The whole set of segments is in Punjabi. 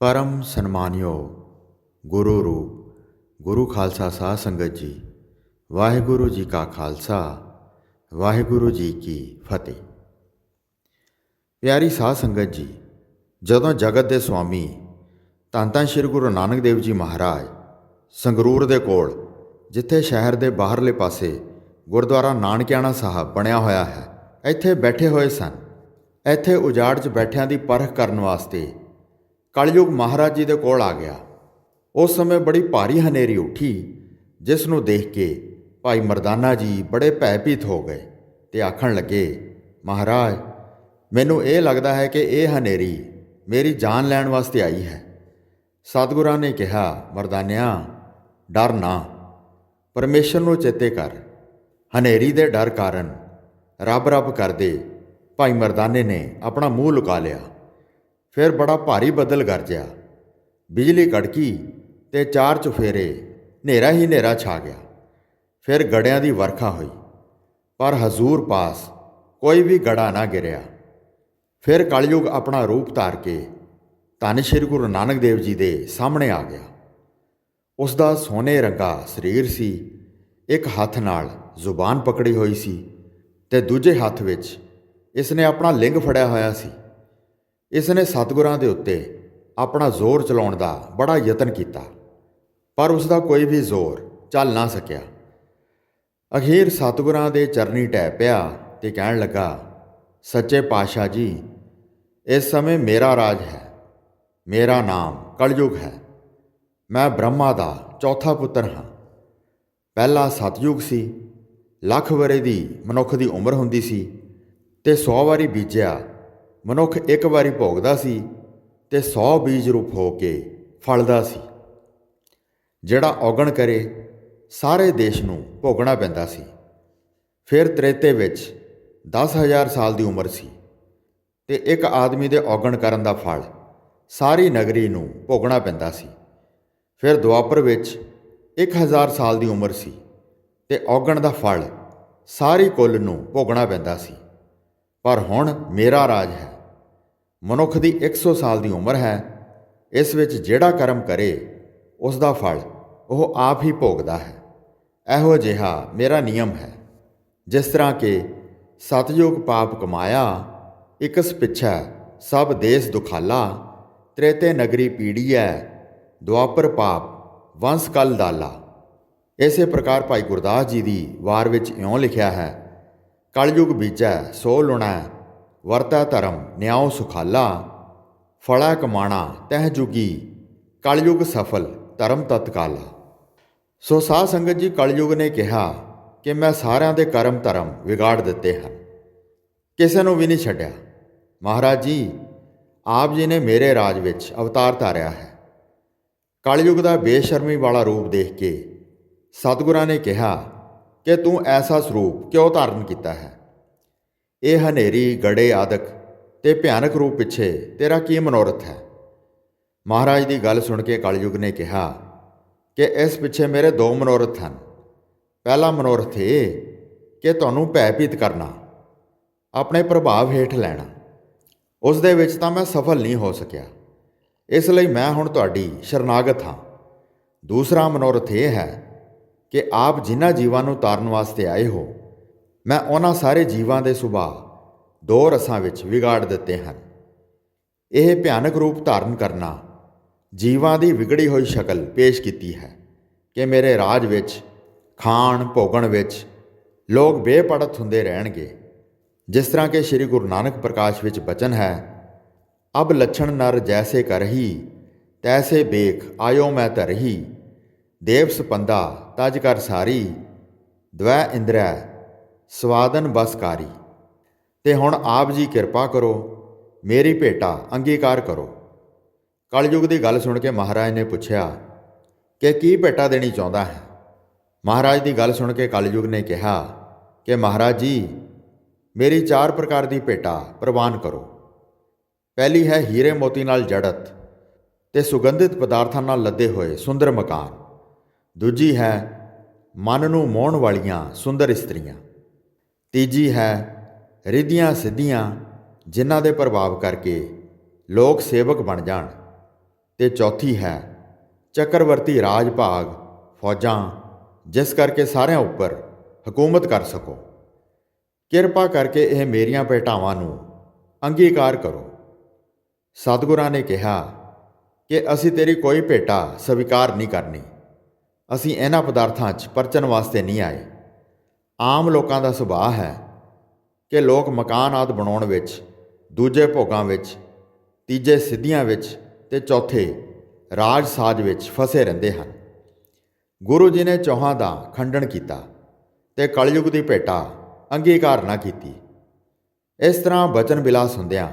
ਪਰਮ ਸਨਮਾਨਿਓ ਗੁਰੂ ਰੂਪ, ਗੁਰੂ ਖਾਲਸਾ ਸਾਧ ਸੰਗਤ ਜੀ, ਵਾਹਿਗੁਰੂ ਜੀ ਕਾ ਖਾਲਸਾ, ਵਾਹਿਗੁਰੂ ਜੀ ਕੀ ਫਤਿਹ। ਪਿਆਰੀ ਸਾਧ ਸੰਗਤ ਜੀ, ਜਦੋਂ ਜਗਤ ਦੇ ਸੁਆਮੀ ਧੰਨ ਧੰਨ ਸ੍ਰੀ ਗੁਰੂ ਨਾਨਕ ਦੇਵ ਜੀ ਮਹਾਰਾਜ ਸੰਗਰੂਰ ਦੇ ਕੋਲ, ਜਿੱਥੇ ਸ਼ਹਿਰ ਦੇ ਬਾਹਰਲੇ ਪਾਸੇ ਗੁਰਦੁਆਰਾ ਨਾਨਕਿਆਣਾ ਸਾਹਿਬ ਬਣਿਆ ਹੋਇਆ ਹੈ, ਇੱਥੇ ਬੈਠੇ ਹੋਏ ਸਨ। ਇੱਥੇ ਉਜਾੜ 'ਚ ਬੈਠਿਆਂ ਦੀ ਪਰਖ ਕਰਨ ਵਾਸਤੇ ਕਲਯੁਗ ਮਹਾਰਾਜ ਜੀ ਦੇ ਕੋਲ ਆ ਗਿਆ। ਉਸ ਸਮੇਂ ਬੜੀ ਭਾਰੀ ਹਨੇਰੀ ਉੱਠੀ, ਜਿਸ ਨੂੰ ਦੇਖ ਕੇ ਭਾਈ ਮਰਦਾਨਾ ਜੀ ਬੜੇ ਭੈਭੀਤ ਹੋ ਗਏ ਤੇ ਆਖਣ ਲੱਗੇ, ਮਹਾਰਾਜ, ਮੈਨੂੰ ਇਹ ਲੱਗਦਾ ਹੈ ਕਿ ਇਹ ਹਨੇਰੀ ਮੇਰੀ ਜਾਨ ਲੈਣ ਵਾਸਤੇ ਆਈ ਹੈ। ਸਤਿਗੁਰਾਂ ਨੇ ਕਿਹਾ, ਮਰਦਾਨਿਆ, ਡਰ ਨਾ। ਪਰਮੇਸ਼ਰ ਨੂੰ ਚੇਤੇ ਕਰ। ਹਨੇਰੀ ਦੇ ਡਰ ਕਾਰਨ ਰੱਬ ਰੱਬ ਕਰਦੇ ਭਾਈ ਮਰਦਾਨੇ ਨੇ ਆਪਣਾ ਮੂੰਹ ਲੁਕਾ ਲਿਆ। ਫਿਰ ਬੜਾ ਭਾਰੀ ਬੱਦਲ ਗਰਜਿਆ। ਬਿਜਲੀ ਕੜਕੀ ਤੇ ਚਾਰ ਚੁਫੇਰੇ ਹਨੇਰਾ ਹੀ ਹਨੇਰਾ ਛਾ ਗਿਆ। ਫਿਰ ਗੜਿਆਂ ਦੀ ਵਰਖਾ ਹੋਈ। ਪਰ ਹਜ਼ੂਰ ਪਾਸ ਕੋਈ ਵੀ ਗੜਾ ਨਾ ਗਿਰਿਆ। ਫਿਰ ਕਲਯੁਗ ਆਪਣਾ ਰੂਪ ਧਾਰ ਕੇ ਧੰਨ ਸ਼੍ਰੀ ਗੁਰੂ ਨਾਨਕ ਦੇਵ ਜੀ ਦੇ ਸਾਹਮਣੇ ਆ ਗਿਆ। ਉਸ ਦਾ ਸੋਨੇ ਰੰਗਾ ਸਰੀਰ ਸੀ। ਇੱਕ ਹੱਥ ਨਾਲ ਜ਼ੁਬਾਨ ਪਕੜੀ ਹੋਈ ਸੀ ਤੇ ਦੂਜੇ ਹੱਥ ਵਿੱਚ ਇਸ ਨੇ ਆਪਣਾ ਲਿੰਗ ਫੜਿਆ ਹੋਇਆ ਸੀ। ਇਸ ਨੇ ਸਤਿਗੁਰਾਂ ਦੇ ਉੱਤੇ ਆਪਣਾ ਜ਼ੋਰ ਚਲਾਉਣ ਦਾ ਬੜਾ ਯਤਨ ਕੀਤਾ, ਪਰ ਉਸ ਦਾ ਕੋਈ ਵੀ ਜ਼ੋਰ ਚੱਲ ਨਾ ਸਕਿਆ। ਅਖੀਰ ਸਤਿਗੁਰਾਂ ਦੇ ਚਰਨੀ ਟਹਿ ਪਿਆ ਤੇ ਕਹਿਣ ਲੱਗਾ, ਸੱਚੇ ਪਾਤਸ਼ਾਹ ਜੀ, ਇਸ ਸਮੇਂ ਮੇਰਾ ਰਾਜ ਹੈ, ਮੇਰਾ ਨਾਮ ਕਲਯੁਗ ਹੈ, ਮੈਂ ਬ੍ਰਹਮਾ ਦਾ ਚੌਥਾ ਪੁੱਤਰ ਹਾਂ। ਪਹਿਲਾ ਸਤਯੁਗ ਸੀ, ਲੱਖ ਵਰੇ ਦੀ ਮਨੁੱਖ ਦੀ ਉਮਰ ਹੁੰਦੀ ਸੀ ਤੇ 100 ਵਾਰੀ ਬੀਜਿਆ ਮਨੁੱਖ ਇੱਕ ਵਾਰੀ ਭੋਗਦਾ ਸੀ ਤੇ 100 ਬੀਜ ਰੂਪ ਹੋ ਕੇ ਫਲਦਾ ਸੀ। ਜਿਹੜਾ ਔਗਣ ਕਰੇ, ਸਾਰੇ ਦੇਸ਼ ਨੂੰ ਭੋਗਣਾ ਪੈਂਦਾ ਸੀ। ਫਿਰ ਤ੍ਰੇਤੇ ਵਿੱਚ 10000 ਸਾਲ ਦੀ ਉਮਰ ਸੀ ਤੇ ਇੱਕ ਆਦਮੀ ਦੇ ਔਗਣ ਕਰਨ ਦਾ ਫਲ ਸਾਰੀ ਨਗਰੀ ਨੂੰ ਭੋਗਣਾ ਪੈਂਦਾ ਸੀ। ਫਿਰ ਦੁਆਪਰ ਵਿੱਚ 1000 ਸਾਲ ਦੀ ਉਮਰ ਸੀ ਤੇ ਔਗਣ ਦਾ ਫਲ ਸਾਰੀ ਕੁੱਲ ਨੂੰ ਭੋਗਣਾ ਪੈਂਦਾ ਸੀ। ਪਰ ਹੁਣ ਮੇਰਾ ਰਾਜ ਹੈ। ਮਨੁੱਖ ਦੀ 100 ਸਾਲ ਦੀ ਉਮਰ ਹੈ, ਇਸ ਵਿੱਚ ਜਿਹੜਾ ਕਰਮ ਕਰੇ ਉਸ ਦਾ ਫਲ ਉਹ ਆਪ ਹੀ ਭੋਗਦਾ ਹੈ। ਇਹੋ ਜਿਹਾ ਮੇਰਾ ਨਿਯਮ ਹੈ। ਜਿਸ ਤਰ੍ਹਾਂ ਕਿ ਸਤਜੋਗ ਪਾਪ ਕਮਾਇਆ, ਇਕਸ ਪਿਛੈ ਸਭ ਦੇਸ ਦੁਖਾਲਾ, ਤ੍ਰੇਤੇ ਨਗਰੀ ਪੀੜੀਐ, ਦੁਆਪਰ ਪਾਪ, ਵੰਸ ਕਲ ਦਾਲਾ ਇਸੇ ਪ੍ਰਕਾਰ ਭਾਈ ਗੁਰਦਾਸ ਜੀ ਦੀ ਵਾਰ ਵਿੱਚ ਇਉਂ ਲਿਖਿਆ ਹੈ, ਕਲਯੁਗ ਬੀਜੈ ਸੋ ਲੁਣਾ ਵਰਤੈ ਧਰਮ, ਨਿਆਉ ਸੁਖਾਲਾ ਫੜਾ ਕਮਾਣਾ, ਤਹਿ ਜੁਗੀ, ਕਲਯੁਗ ਸਫਲ, ਧਰਮ ਤਤਕਾਲਾ। ਸੋ ਸਾਧ ਸੰਗਤ ਜੀ ਕਲਯੁਗ ਨੇ ਕਿਹਾ ਕਿ ਮੈਂ ਸਾਰਿਆਂ ਦੇ ਕਰਮ ਧਰਮ ਵਿਗਾੜ ਦਿੱਤੇ ਹਨ। ਕਿਸੇ ਨੂੰ ਵੀ ਨਹੀਂ ਛੱਡਿਆ। ਮਹਾਰਾਜ ਜੀ, ਆਪ ਜੀ ਨੇ ਮੇਰੇ ਰਾਜ ਵਿੱਚ ਅਵਤਾਰ ਧਾਰਿਆ ਹੈ। ਕਲਯੁਗ ਦਾ ਬੇਸ਼ਰਮੀ ਵਾਲਾ ਰੂਪ ਦੇਖ ਕੇ ਸਤਿਗੁਰਾਂ ਨੇ ਕਿਹਾ ਕਿ ਤੂੰ ਐਸਾ ਸਰੂਪ ਕਿਉਂ ਧਾਰਨ ਕੀਤਾ ਹੈ? ਇਹ ਹਨੇਰੀ ਗੜੇ ਆਦਿਕ ਤੇ ਭਿਆਨਕ ਰੂਪ ਪਿੱਛੇ ਤੇਰਾ ਕੀ ਮਨੋਰਥ ਹੈ? ਮਹਾਰਾਜ ਦੀ ਗੱਲ ਸੁਣ ਕੇ ਕਲਯੁਗ ਨੇ ਕਿਹਾ ਕਿ ਇਸ ਪਿੱਛੇ ਮੇਰੇ ਦੋ ਮਨੋਰਥ ਹਨ। ਪਹਿਲਾ ਮਨੋਰਥ ਇਹ ਕਿ ਤੁਹਾਨੂੰ ਭੈਭੀਤ ਕਰਨਾ, ਆਪਣੇ ਪ੍ਰਭਾਵ ਹੇਠ ਲੈਣਾ। ਉਸ ਦੇ ਵਿੱਚ ਤਾਂ ਮੈਂ ਸਫਲ ਨਹੀਂ ਹੋ ਸਕਿਆ। ਇਸ ਲਈ ਮੈਂ ਹੁਣ ਤੁਹਾਡੀ ਸ਼ਰਨਾਗਤ ਹਾਂ। ਦੂਸਰਾ ਮਨੋਰਥ ਇਹ ਹੈ ਕਿ ਆਪ ਜਿਨ੍ਹਾਂ ਜੀਵਾਂ ਨੂੰ ਤਾਰਨ ਵਾਸਤੇ ਆਏ ਹੋ ਮੈਂ ਉਹਨਾਂ ਸਾਰੇ ਜੀਵਾਂ ਦੇ ਸੁਭਾਅ ਦੋ ਰਸਾਂ ਵਿੱਚ ਵਿਗਾੜ ਦਿੱਤੇ ਹਨ। ਇਹ ਭਿਆਨਕ ਰੂਪ ਧਾਰਨ ਕਰਨਾ ਜੀਵਾਂ ਦੀ ਵਿਗੜੀ ਹੋਈ ਸ਼ਕਲ ਪੇਸ਼ ਕੀਤੀ ਹੈ ਕਿ ਮੇਰੇ ਰਾਜ ਵਿੱਚ, ਖਾਣ, ਭੋਗਣ ਵਿੱਚ ਲੋਕ ਬੇਪੜਤ ਹੁੰਦੇ ਰਹਿਣਗੇ। ਜਿਸ ਤਰ੍ਹਾਂ ਕਿ ਸ੍ਰੀ ਗੁਰੂ ਨਾਨਕ ਪ੍ਰਕਾਸ਼ ਵਿੱਚ ਬਚਨ ਹੈ, ਅਬ ਲਛਣ ਨਰ ਜੈਸੇ ਕਰਹੀ, ਤੈਸੇ ਬੇਖ ਆਇਓ ਮੈਂ ਧਰਹੀ, ਦੇਵ ਸਪੰਦਾ ਤਜ ਕਰ ਸਾਰੀ, ਦਵੈ ਇੰਦਰੈ ਸਵਾਦਨ ਬਸਕਾਰੀ ਤੇ ਹੁਣ ਆਪ ਜੀ ਕਿਰਪਾ ਕਰੋ, ਮੇਰੀ ਭੇਟਾ ਅੰਗੀਕਾਰ ਕਰੋ। ਕਲਯੁਗ ਦੀ ਗੱਲ ਸੁਣ ਕੇ ਮਹਾਰਾਜ ਨੇ ਪੁੱਛਿਆ, ਕਿ ਕੀ ਭੇਟਾ ਦੇਣੀ ਚਾਹੁੰਦਾ ਹੈ? ਮਹਾਰਾਜ ਦੀ ਗੱਲ ਸੁਣ ਕੇ ਕਲਯੁਗ ਨੇ ਕਿਹਾ ਕਿ, ਮਹਾਰਾਜ ਜੀ, ਮੇਰੀ ਚਾਰ ਪ੍ਰਕਾਰ ਦੀ ਭੇਟਾ ਪ੍ਰਵਾਨ ਕਰੋ। ਪਹਿਲੀ ਹੈ ਹੀਰੇ ਮੋਤੀ ਨਾਲ ਜੜਤ ਤੇ ਸੁਗੰਧਿਤ ਪਦਾਰਥਾਂ ਨਾਲ ਲੱਦੇ ਹੋਏ ਸੁੰਦਰ ਮਕਾਨ। ਦੂਜੀ ਹੈ ਮਨ ਨੂੰ ਮੋਹਣ ਵਾਲੀਆਂ ਸੁੰਦਰ ਇਸਤਰੀਆਂ। ਤੀਜੀ ਹੈ ਰਿਧੀਆਂ ਸਿੱਧੀਆਂ, ਜਿਨ੍ਹਾਂ ਦੇ ਪ੍ਰਭਾਵ ਕਰਕੇ ਲੋਕ ਸੇਵਕ ਬਣ ਜਾਣ। ਤੇ ਚੌਥੀ ਹੈ ਚੱਕਰਵਰਤੀ ਰਾਜ ਭਾਗ ਫੌਜਾਂ, ਜਿਸ ਕਰਕੇ ਸਾਰਿਆਂ ਉੱਪਰ ਹਕੂਮਤ ਕਰ ਸਕੋ। ਕਿਰਪਾ ਕਰਕੇ ਇਹ ਮੇਰੀਆਂ ਭੇਟਾਵਾਂ ਨੂੰ ਅੰਗੀਕਾਰ ਕਰੋ। ਸਤਿਗੁਰਾਂ ਨੇ ਕਿਹਾ ਕਿ ਅਸੀਂ ਤੇਰੀ ਕੋਈ ਭੇਟਾ ਸਵੀਕਾਰ ਨਹੀਂ ਕਰਨੀ। ਅਸੀਂ ਇਹਨਾਂ ਪਦਾਰਥਾਂ 'ਚ ਪਰਚਣ ਵਾਸਤੇ ਨਹੀਂ ਆਏ। ਆਮ ਲੋਕਾਂ ਦਾ ਸੁਭਾਅ ਹੈ ਕਿ ਲੋਕ ਮਕਾਨ ਆਦ ਬਣਾਉਣ ਵਿੱਚ, ਦੂਜੇ ਭੋਗਾਂ ਵਿੱਚ, ਤੀਜੇ ਸਿੱਧੀਆਂ ਵਿੱਚ ਤੇ ਚੌਥੇ ਰਾਜ ਸਾਜ ਵਿੱਚ ਫਸੇ ਰਹਿੰਦੇ ਹਨ। ਗੁਰੂ ਜੀ ਨੇ ਚੌਹਾਂ ਦਾ ਖੰਡਨ ਕੀਤਾ ਤੇ ਕਲਯੁਗ ਦੀ ਭੇਟਾ ਅੰਗੀਕਾਰ ਨਾ ਕੀਤੀ। ਇਸ ਤਰ੍ਹਾਂ ਬਚਨ ਬਿਲਾਸ ਹੁੰਦਿਆਂ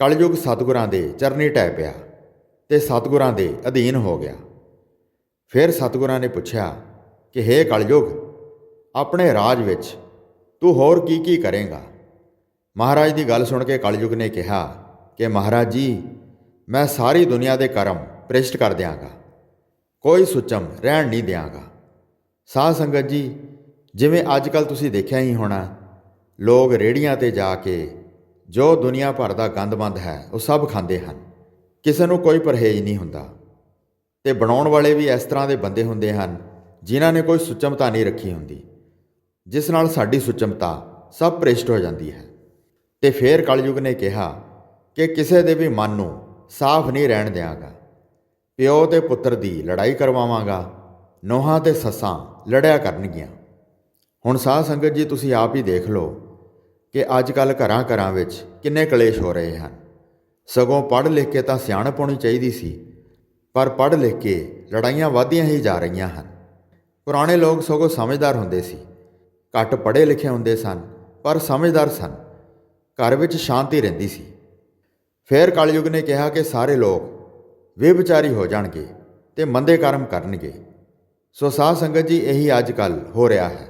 ਕਲਯੁਗ ਸਤਿਗੁਰਾਂ ਦੇ ਚਰਨੀ ਟਹਿ ਪਿਆ ਤੇ ਸਤਿਗੁਰਾਂ ਦੇ ਅਧੀਨ ਹੋ ਗਿਆ। ਫਿਰ ਸਤਿਗੁਰਾਂ ਨੇ ਪੁੱਛਿਆ ਕਿ, ਹੇ ਕਲਯੁਗ ਆਪਣੇ ਰਾਜ ਵਿੱਚ ਤੂੰ ਹੋਰ ਕੀ ਕੀ ਕਰੇਗਾ? ਮਹਾਰਾਜ ਦੀ ਗੱਲ ਸੁਣ ਕੇ ਕਲਯੁਗ ਨੇ ਕਿਹਾ ਕਿ ਮਹਾਰਾਜ ਜੀ, ਮੈਂ ਸਾਰੀ ਦੁਨੀਆ ਦੇ ਕਰਮ ਪ੍ਰਿਸ਼ਟ ਕਰ ਦਿਆਂਗਾ। ਕੋਈ ਸੁਚਮ ਰਹਿਣ ਨਹੀਂ ਦਿਆਂਗਾ। ਸਾਧ ਸੰਗਤ ਜੀ, ਜਿਵੇਂ ਅੱਜ ਕੱਲ ਤੁਸੀਂ ਦੇਖਿਆ ਹੀ ਹੋਣਾ, ਲੋਕ ਰੇੜੀਆਂ ਤੇ ਜਾ ਕੇ ਜੋ ਦੁਨੀਆ ਭਰ ਦਾ ਗੰਦਮੰਦ ਹੈ, ਉਹ ਸਭ ਖਾਂਦੇ ਹਨ। ਕਿਸੇ ਨੂੰ ਕੋਈ ਪਰਹੇਜ਼ ਨਹੀਂ ਹੁੰਦਾ। ਤੇ ਬਣਾਉਣ ਵਾਲੇ ਵੀ ਇਸ ਤਰ੍ਹਾਂ ਦੇ ਬੰਦੇ ਹੁੰਦੇ ਹਨ, ਜਿਨ੍ਹਾਂ ਨੇ ਕੋਈ ਸੁਚਮਤਾ ਨਹੀਂ ਰੱਖੀ ਹੁੰਦੀ। ਜਿਸ ਨਾਲ ਸਾਡੀ ਸੁਚਮਤਾ ਸਭ ਭ੍ਰਿਸ਼ਟ ਹੋ ਜਾਂਦੀ ਹੈ। ਤੇ ਫੇਰ ਕਲਯੁਗ ਨੇ ਕਿਹਾ ਕਿ ਕਿਸੇ ਦੇ ਵੀ ਮਨ ਨੂੰ ਸਾਫ਼ ਨਹੀਂ ਰਹਿਣ ਦਿਆਂਗਾ। ਪਿਓ ਤੇ ਪੁੱਤਰ ਦੀ ਲੜਾਈ ਕਰਵਾਵਾਂਗਾ, ਨੋਹਾਂ ਤੇ ਸੱਸਾਂ ਲੜਿਆ ਕਰਨਗੀਆਂ। ਹੁਣ ਸਾਧ ਸੰਗਤ ਜੀ, ਤੁਸੀਂ ਆਪ ਹੀ ਦੇਖ ਲਓ ਕਿ ਅੱਜ ਕੱਲ ਘਰਾਂ ਘਰਾਂ ਵਿੱਚ ਕਿੰਨੇ ਕਲੇਸ਼ ਹੋ ਰਹੇ ਹਨ। ਸਗੋਂ ਪੜ੍ਹ ਲਿਖ ਕੇ ਤਾਂ ਸਿਆਣਪ ਹੋਣੀ ਚਾਹੀਦੀ ਸੀ, ਪਰ ਪੜ੍ਹ ਲਿਖ ਕੇ ਲੜਾਈਆਂ ਵਧਦੀਆਂ ਹੀ ਜਾ ਰਹੀਆਂ ਹਨ। ਪੁਰਾਣੇ ਲੋਕ ਸਗੋਂ ਸਮਝਦਾਰ ਹੁੰਦੇ ਸੀ। ਘੱਟ ਪੜ੍ਹੇ ਲਿਖੇ ਹੁੰਦੇ ਸਨ, ਪਰ ਸਮਝਦਾਰ ਸਨ। ਘਰ ਵਿੱਚ ਸ਼ਾਂਤੀ ਰਹਿੰਦੀ ਸੀ। ਫਿਰ ਕਲਯੁਗ ਨੇ ਕਿਹਾ ਕਿ ਸਾਰੇ ਲੋਕ ਵਿਵਚਾਰੀ ਹੋ ਜਾਣਗੇ ਤੇ ਮੰਦੇ ਕਰਮ ਕਰਨਗੇ। ਸੋ ਸਾਧ ਸੰਗਤ ਜੀ, ਇਹੀ ਅੱਜ ਕੱਲ ਹੋ ਰਿਹਾ ਹੈ।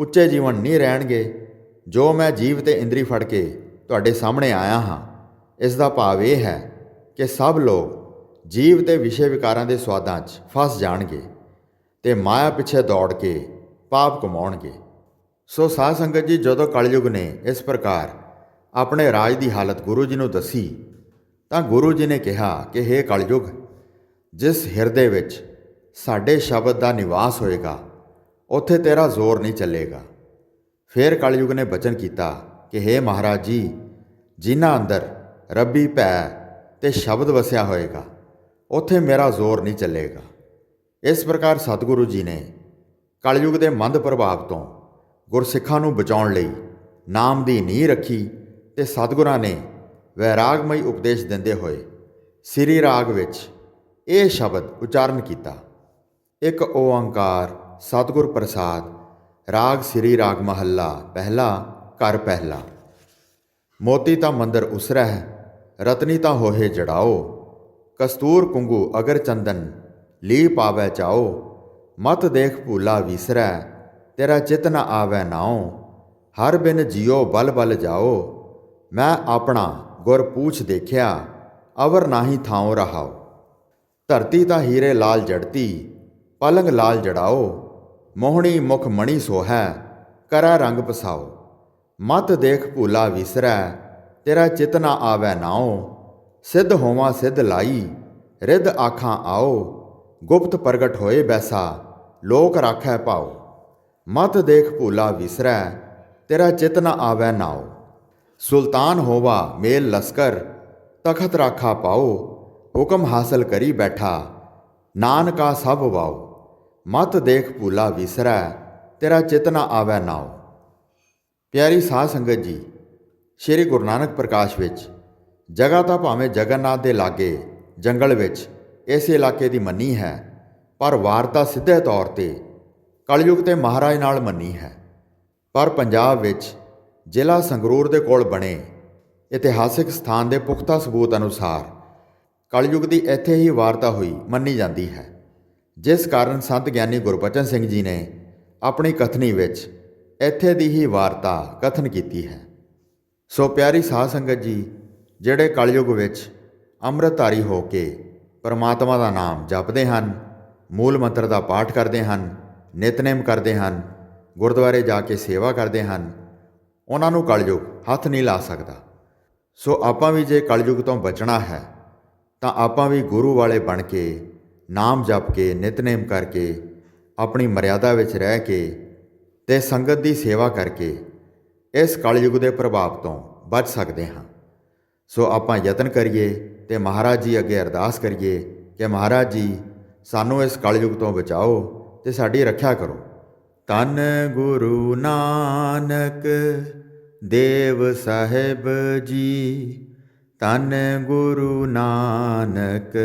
ਉੱਚੇ ਜੀਵਨ ਨਹੀਂ ਰਹਿਣਗੇ। ਜੋ ਮੈਂ ਜੀਵ ਤੇ ਇੰਦਰੀ ਫੜ ਕੇ ਤੁਹਾਡੇ ਸਾਹਮਣੇ ਆਇਆ ਹਾਂ, ਇਸ ਦਾ ਭਾਵ ਇਹ ਹੈ ਕਿ ਸਭ ਲੋਕ ਜੀਵ ਤੇ ਵਿਸ਼ੇ ਵਿਕਾਰਾਂ ਦੇ ਸਵਾਦਾਂ 'ਚ ਫਸ ਜਾਣਗੇ ਤੇ ਮਾਇਆ ਪਿੱਛੇ ਦੌੜ ਕੇ ਪਾਪ ਕਮਾਉਣਗੇ। ਸੋ ਸਾਧ ਸੰਗਤ ਜੀ, ਜਦੋਂ ਕਲਯੁਗ ਨੇ ਇਸ ਪ੍ਰਕਾਰ ਆਪਣੇ ਰਾਜ ਦੀ ਹਾਲਤ ਗੁਰੂ ਜੀ ਨੂੰ ਦੱਸੀ, ਤਾਂ ਗੁਰੂ ਜੀ ਨੇ ਕਿਹਾ ਕਿ हे ਕਲਯੁਗ, ਜਿਸ ਹਿਰਦੇ ਵਿੱਚ ਸਾਡੇ ਸ਼ਬਦ ਦਾ ਨਿਵਾਸ ਹੋਏਗਾ, ਉੱਥੇ ਤੇਰਾ ਜ਼ੋਰ ਨਹੀਂ ਚੱਲੇਗਾ। ਫਿਰ ਕਲਯੁਗ ਨੇ ਬਚਨ ਕੀਤਾ ਕਿ हे ਮਹਾਰਾਜ ਜੀ, ਜਿਨ੍ਹਾਂ ਅੰਦਰ ਰੱਬੀ ਭੈ ਤੇ ਸ਼ਬਦ ਵਸਿਆ ਹੋਏਗਾ, ਉੱਥੇ ਮੇਰਾ ਜ਼ੋਰ ਨਹੀਂ ਚੱਲੇਗਾ। ਇਸ ਪ੍ਰਕਾਰ ਸਤਿਗੁਰੂ ਜੀ ਨੇ ਕਲਯੁਗ ਦੇ ਮੰਦ ਪ੍ਰਭਾਵ ਤੋਂ ਗੁਰਸਿੱਖਾਂ ਨੂੰ ਬਚਾਉਣ ਲਈ ਨਾਮ ਦੀ ਨੀਂਹ ਰੱਖੀ ਤੇ ਸਤਿਗੁਰਾਂ ਨੇ ਵੈਰਾਗਮਈ ਉਪਦੇਸ਼ ਦਿੰਦੇ ਹੋਏ ਸ੍ਰੀ ਰਾਗ ਵਿੱਚ ਇਹ ਸ਼ਬਦ ਉਚਾਰਨ ਕੀਤਾ। ਇੱਕ ਓੰਕਾਰ, ਸਤਿਗੁਰ ਪ੍ਰਸਾਦ, ਰਾਗ ਸ੍ਰੀ ਰਾਗ ਮਹੱਲਾ, ਪਹਿਲਾ, ਘਰ ਪਹਿਲਾ। ਮੋਤੀ ਤਾਂ ਮੰਦਰ ਉਸਰਹਿ, ਰਤਨੀ ਤਾਂ ਹੋਏ ਜੜਾਓ। ਕਸਤੂਰ ਕੁੰਗੂ ਅਗਰ ਚੰਦਨ ਲੀ ਪਾਵੈ ਚਾਓ। ਮਤ ਦੇਖ ਭੂਲਾ ਵਿਸਰੈ, ਤੇਰਾ ਚਿਤ ਨ ਆਵੈ ਨਾਉ। ਹਰ ਬਿਨ ਜਿਉ ਬਲ ਬਲ ਜਾਓ ਮੈਂ ਆਪਣਾ ਗੁਰ ਪੂਛ ਦੇਖਿਆ, ਅਵਰ ਨਾਹੀ ਥਾਉ ਰਹਾਓ ਧਰਤੀ ਤਾਂ ਹੀਰੇ ਲਾਲ ਜੜਤੀ, ਪਲੰਗ ਲਾਲ ਜੜਾਓ ਮੋਹਣੀ ਮੁਖ ਮਣੀ ਸੋਹੈ, ਕਰੈ ਰੰਗ ਪਸਾਓ ਮਤ ਦੇਖ ਭੂਲਾ ਵਿਸਰੈ, ਤੇਰਾ ਚਿਤ ਨ ਆਵੈ ਨਾਉ। ਸਿੱਧ ਹੋਵਾਂ ਸਿੱਧ ਲਾਈ, ਰਿੱਧ ਆਖਾਂ ਆਓ ਗੁਪਤ ਪ੍ਰਗਟ ਹੋਏ ਬੈਸਾ ਲੋਕ ਰਾਖੈ ਭਾਉ ਮਤ ਦੇਖ ਭੂਲਾ ਵਿਸਰੈ, ਤੇਰਾ ਚਿਤ ਨ ਆਵੈ ਨਾਉ ਸੁਲਤਾਨ ਹੋਵਾ ਮੇਲ ਲਸਕਰ, ਤਖਤ ਰਾਖਾ ਪਾਓ। ਹੁਕਮ ਹਾਸਲ ਕਰੀ ਬੈਠਾ, ਨਾਨਕਾ ਸਭ ਵਾਓ। ਮਤ ਦੇਖ ਭੂਲਾ ਵਿਸਰੈ, ਤੇਰਾ ਚਿਤ ਨ ਆਵੈ ਨਾਉ ਪਿਆਰੀ ਸਾਧ ਸੰਗਤ ਜੀ, ਸ਼੍ਰੀ ਗੁਰੂ ਨਾਨਕ ਪ੍ਰਕਾਸ਼ ਵਿੱਚ, ਜਗ੍ਹਾ ਤਾਂ ਭਾਵੇਂ ਜਗਨਨਾਥ ਦੇ ਲਾਗੇ, ਜੰਗਲ ਵਿੱਚ, ਇਸ ਇਲਾਕੇ ਦੀ ਮੰਨੀ ਹੈ। ਪਰ ਵਾਰਤਾ ਸਿੱਧੇ ਤੌਰ ਤੇ ਕਲਯੁਗ ਤੇ ਮਹਾਰਾਜ ਨਾਲ ਮੰਨੀ ਹੈ। ਪਰ ਪੰਜਾਬ ਵਿੱਚ ਜ਼ਿਲ੍ਹਾ ਸੰਗਰੂਰ ਦੇ ਕੋਲ ਬਣੇ ਇਤਿਹਾਸਿਕ ਸਥਾਨ ਦੇ ਪੁਖਤਾ ਸਬੂਤ ਅਨੁਸਾਰ ਕਲਯੁਗ ਦੀ ਇੱਥੇ ਹੀ ਵਾਰਤਾ ਹੋਈ ਮੰਨੀ ਜਾਂਦੀ ਹੈ। ਜਿਸ ਕਾਰਨ ਸੰਤ ਗਿਆਨੀ ਗੁਰਬਚਨ ਸਿੰਘ ਜੀ ਨੇ ਆਪਣੀ ਕਥਨੀ ਵਿੱਚ ਇੱਥੇ ਦੀ ਹੀ ਵਾਰਤਾ ਕਥਨ ਕੀਤੀ ਹੈ। ਸੋ ਪਿਆਰੀ ਸਾਧ ਸੰਗਤ ਜੀ, ਜਿਹੜੇ ਕਲਯੁਗ ਵਿੱਚ ਅੰਮ੍ਰਿਤਧਾਰੀ ਹੋ ਕੇ ਪਰਮਾਤਮਾ ਦਾ ਨਾਮ ਜਪਦੇ ਹਨ ਮੂਲ ਮੰਤਰ ਦਾ ਪਾਠ ਕਰਦੇ ਹਨ, ਨਿਤਨੇਮ ਕਰਦੇ ਹਨ, ਗੁਰਦੁਆਰੇ ਜਾ ਕੇ ਸੇਵਾ ਕਰਦੇ ਹਨ, ਉਹਨਾਂ ਨੂੰ ਕਲਯੁਗ ਹੱਥ ਨਹੀਂ ਲਾ ਸਕਦਾ। ਸੋ ਆਪਾਂ ਵੀ ਜੇ ਕਲਯੁਗ ਤੋਂ ਬਚਣਾ ਹੈ, ਤਾਂ ਆਪਾਂ ਵੀ ਗੁਰੂ ਵਾਲੇ ਬਣ ਕੇ, ਨਾਮ ਜਪ ਕੇ, ਨਿਤਨੇਮ ਕਰਕੇ, ਆਪਣੀ ਮਰਿਆਦਾ ਵਿੱਚ ਰਹਿ ਕੇ ਤੇ ਸੰਗਤ ਦੀ ਸੇਵਾ ਕਰਕੇ ਇਸ ਕਲਯੁਗ ਦੇ ਪ੍ਰਭਾਵ ਤੋਂ ਬਚ ਸਕਦੇ ਹਾਂ। ਸੋ ਆਪਾਂ ਯਤਨ ਕਰੀਏ ਤੇ ਮਹਾਰਾਜ ਜੀ ਅੱਗੇ ਅਰਦਾਸ ਕਰੀਏ ਕਿ ਮਹਾਰਾਜ ਜੀ ਸਾਨੂੰ ਇਸ ਕਲਯੁਗ ਤੋਂ ਬਚਾਓ ਤੇ ਸਾਡੀ ਰੱਖਿਆ ਕਰੋ। ਤਨ ਗੁਰੂ ਨਾਨਕ ਦੇਵ ਸਾਹਿਬ ਜੀ ਤਨ ਗੁਰੂ ਨਾਨਕ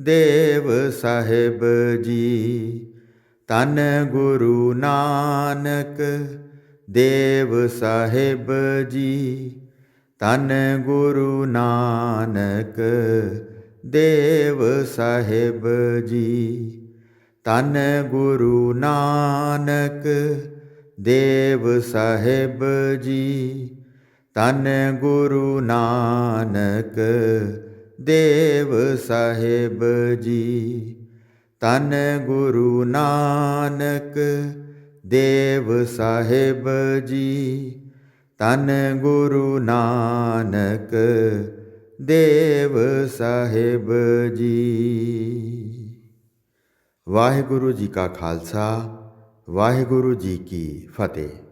ਦੇਵ ਸਾਹਿਬ ਜੀ ਤਨ ਗੁਰੂ ਨਾਨਕ ਦੇਵ ਸਾਹਿਬ ਜੀ ਤਨ ਗੁਰੂ ਨਾਨਕ ਦੇਵ ਸਾਹਿਬ ਜੀ ਤਨ ਗੁਰੂ ਨਾਨਕ ਦੇਵ ਸਾਹਿਬ ਜੀ ਤਨ ਗੁਰੂ ਨਾਨਕ ਦੇਵ ਸਾਹਿਬ ਜੀ ਤਨ ਗੁਰੂ ਨਾਨਕ ਦੇਵ ਸਾਹਿਬ ਜੀ ਤਨ ਗੁਰੂ ਨਾਨਕ ਦੇਵ ਸਾਹਿਬ ਜੀ। ਵਾਹਿਗੁਰੂ ਜੀ ਕਾ ਖਾਲਸਾ ਵਾਹਿਗੁਰੂ ਜੀ ਕੀ ਫਤਿਹ।